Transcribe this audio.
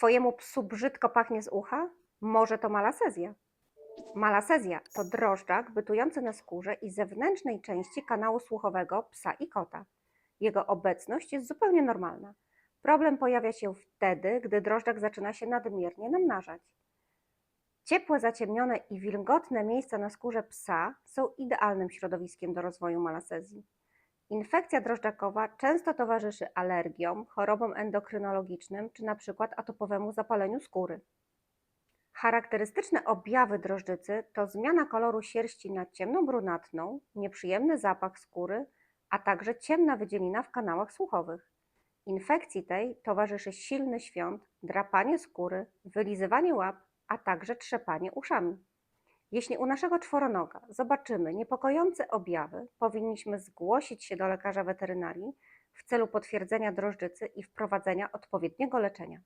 Twojemu psu brzydko pachnie z ucha? Może to malasezja. Malasezja to drożdżak bytujący na skórze i zewnętrznej części kanału słuchowego psa i kota. Jego obecność jest zupełnie normalna. Problem pojawia się wtedy, gdy drożdżak zaczyna się nadmiernie namnażać. Ciepłe, zaciemnione i wilgotne miejsca na skórze psa są idealnym środowiskiem do rozwoju malasezji. Infekcja drożdżakowa często towarzyszy alergiom, chorobom endokrynologicznym czy np. atopowemu zapaleniu skóry. Charakterystyczne objawy drożdżycy to zmiana koloru sierści na ciemnobrunatną, nieprzyjemny zapach skóry, a także ciemna wydzielina w kanałach słuchowych. Infekcji tej towarzyszy silny świąt, drapanie skóry, wylizywanie łap, a także trzepanie uszami. Jeśli u naszego czworonoga zobaczymy niepokojące objawy, powinniśmy zgłosić się do lekarza weterynarii w celu potwierdzenia drożdżycy i wprowadzenia odpowiedniego leczenia.